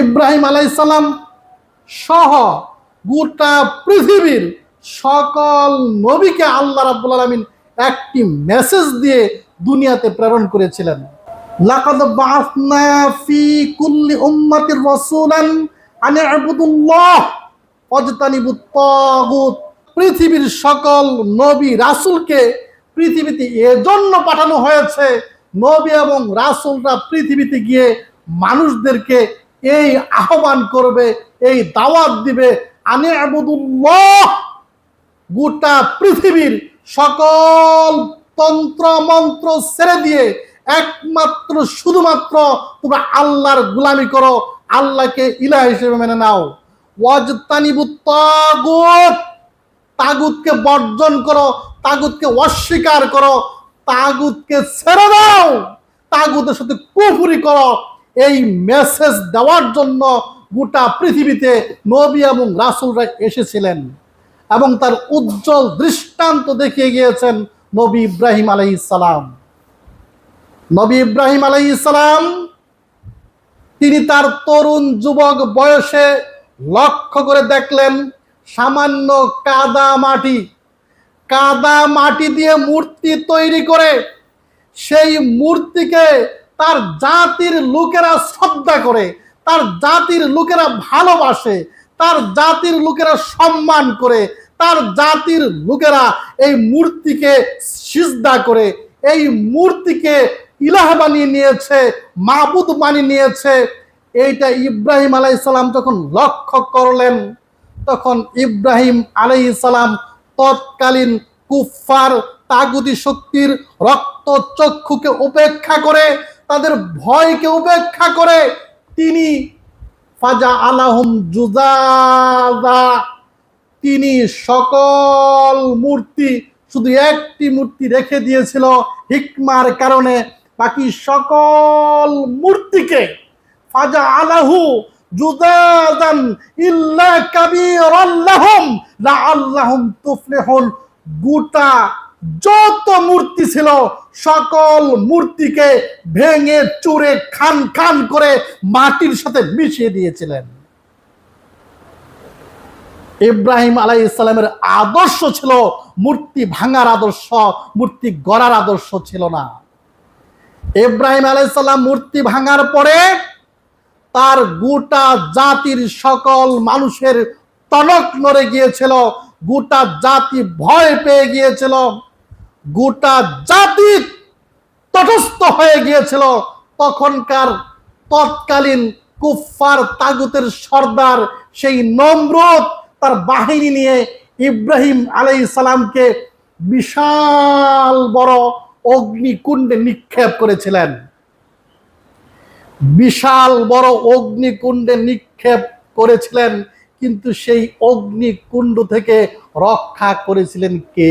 ইব্রাহিম আলাইসালাম সহ গোটা পৃথিবীর সকল নবীকে আল্লাহ রাব্বুল আলামিন একটি মেসেজ দিয়ে দুনিয়াতে প্রেরণ করেছিলেন। লাকাদ বাআসনা ফি কুল্লি উম্মাতির আন ইবুদুল্লাহ। ওয়াজতানিবুত তাগুত পৃথিবীর সকল নবী রাসূলকে পৃথিবীতে এজন্য পাঠানো হয়েছে। নবী এবং রাসূলরা পৃথিবীতে গিয়ে মানুষদেরকে এই আহ্বান করবে, এই দাওয়াত দিবে। আনে আবুদুল্লাহ, গোটা পৃথিবীর সকল তন্ত্র, মন্ত্র ছেড়ে দিয়ে একমাত্র, শুধুমাত্র তোমরা আল্লাহর গুলামি করো, আল্লাহকে ইলা হিসেবে মেনে নাও। তাগুতকে বর্জন করো, তাগুতকে অস্বীকার করো, তাগুতকে ছেড়ে দাও, তাগুতের সাথে কুফুরি করো এই মেসেজ দেওয়ার জন্য গোটা পৃথিবীতে নবী এবং রাসুলরা এসেছিলেন এবং তার উজ্জ্বল দৃষ্টান্ত দেখিয়ে গিয়েছেন নবী ইব্রাহিম আলাইহিস সালাম। নবী ইব্রাহিম আলাইহিস সালাম তিনি তার তরুণ যুবক বয়সে লক্ষ্য করে দেখলেন সামান্য কাদা মাটি। কাদা মাটি দিয়ে মূর্তি তৈরি করে সেই মূর্তিকে তার জাতির লোকেরা শ্রদ্ধা করে, তার জাতির লোকেরা ভালোবাসে, তার জাতির লোকেরা সম্মান করে, তার জাতির লোকেরা এই মূর্তিকে সিজদা করে, এই মূর্তিকে ইলাহ বানিয়ে নিয়েছে, মাবুদ বানিয়ে নিয়েছে। এইটা ইব্রাহিম আলাইসালাম যখন লক্ষ্য করলেন, তখন ইব্রাহিম আলাইসালাম তৎকালীন কুফার তাগুদি শক্তির রক্ত চক্ষুকে উপেক্ষা করে তাদের ভয়কে উপেক্ষা করে তিনি ফাজা আলাহুম জুজাদা তিনি সকল মূর্তি, শুধু একটি মূর্তি রেখে দিয়েছিল হিকমার কারণে। বাকি সকল মূর্তিকে ফাজা আলাহু জুদাদান ইল্লা কাবীরাল্লাহুম লাআল্লাহুম তুফলিহুন। গোটা যত মূর্তি ছিল, সকল মূর্তিকে ভেঙে চুরে খান খান করে মাটির সাথে মিশিয়ে দিয়েছিলেন। ইব্রাহিম আলাই ইসলামের আদর্শ ছিল মূর্তি ভাঙার আদর্শ, মূর্তি গড়ার আদর্শ ছিল না। ইব্রাহিম আলাইসাল্লাম মূর্তি ভাঙার পরে তার গোটা জাতির সকল মানুষের টনক নড়ে গিয়েছিল, গোটা জাতি ভয় পেয়ে গিয়েছিল। গোটা জাতি তটস্থ হয়ে গিয়েছিল। তখনকার তৎকালীন কুফার তাগুতের সর্দার সেই নম্রত তার বাহিনী নিয়ে ইব্রাহিম আলাই সালামকে বিশাল বড় অগ্নিকুণ্ডে নিক্ষেপ করেছিলেন। বিশাল বড় অগ্নিকুণ্ডে নিক্ষেপ করেছিলেন, কিন্তু সেই অগ্নিকুণ্ড থেকে রক্ষা করেছিলেন কে?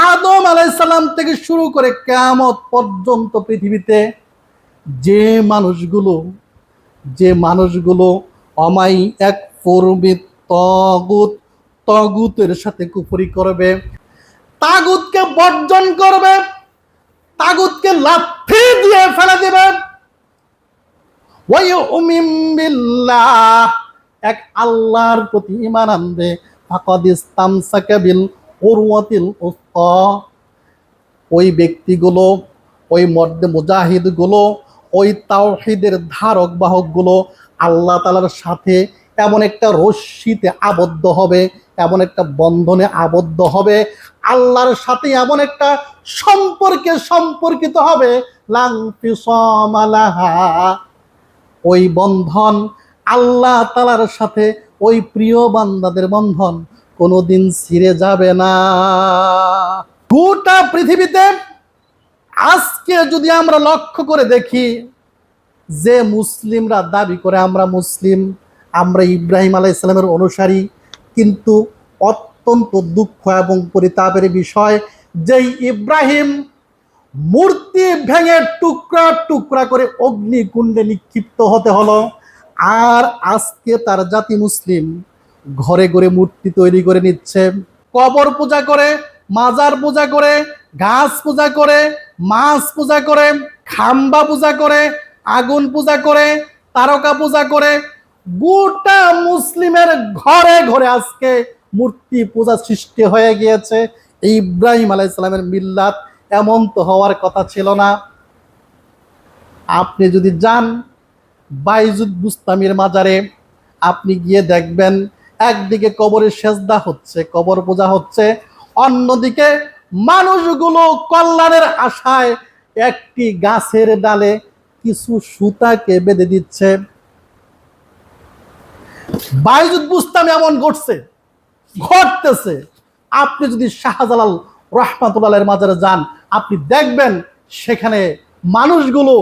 আদম আলাইসাল্লাম থেকে শুরু করে কেমত পর্যন্ত পৃথিবীতে যে মানুষগুলো যে মানুষগুলো অমাই এক পূর্বিত তগুত, তগুতের সাথে কুপুরি করবে, তাগুতকে বর্জন করবে, তাগুতকে লাথি দিয়ে ফেলে দেবে। এক আল্লাহর প্রতি ইমান আনবে। ফাকাদ ইসতামসাকা বিল উরওয়াতিল উসকা ওই ব্যক্তিগুলো, ওই মর্দে মুজাহিদগুলো, ওই তাওহিদের ধারক বাহকগুলো আল্লাহ তাআলার সাথে এমন একটা রশ্মিতে আবদ্ধ হবে, এমন একটা বন্ধনে আবদ্ধ হবে, আল্লাহর সাথে এমন একটা সম্পর্কে সম্পর্কিত হবে ওই বন্ধন আল্লাহ তালার সাথে, ওই প্রিয় বান্দাদের বন্ধন কোনোদিন ছিঁড়ে যাবে না। গোটা পৃথিবীতে আজকে যদি আমরা লক্ষ্য করে দেখি, যে মুসলিমরা দাবি করে আমরা মুসলিম, আমরা ইব্রাহিম আলাই ইসলামের অনুসারী, কিন্তু অত্যন্ত দুঃখ এবং পরিতাপের বিষয় যেই ইব্রাহিম মূর্তি ভেঙে টুকরা টুকরা করে অগ্নিকুণ্ডে নিক্ষিপ্ত হতে হলো, আর আজকে তার জাতি মুসলিম ঘরে ঘরে মূর্তি তৈরি করে নিচ্ছে, কবর পূজা করে, মাজার পূজা করে, গাছ পূজা করে, মাছ পূজা করে, খাম্বা পূজা করে, আগুন পূজা করে, তারকা পূজা করে। গোটা মুসলিমের ঘরে ঘরে আজকে মূর্তি পূজা সৃষ্টি হয়ে গিয়েছে। ইব্রাহিম আলাইসালামের মিল্লাত এমন তো হওয়ার কথা ছিল না। আপনি যদি যান বাইজুদ বুস্তামির মাজারে, আপনি গিয়ে দেখবেন একদিকে কবরের সেজদা হচ্ছে, কবর পূজা হচ্ছে, অন্যদিকে মানুষগুলো কল্যাণের আশায় একটি গাছের ডালে কিছু সুতাকে বেঁধে দিচ্ছে। বুস্তামি এমন ঘটছে, ঘটতেছে। আপনি যদি শাহজালাল রহমাতুল্লাহের মাজারে যান, আপনি দেখবেন সেখানে মানুষগুলো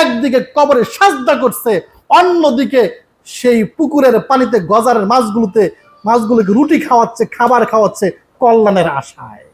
একদিকে কবরে সাজদা করছে, অন্যদিকে সেই পুকুরের পানিতে গজারের মাছগুলোতে মাছগুলোকে রুটি খাওয়াচ্ছে খাবার খাওয়াচ্ছে কল্যাণের আশায়।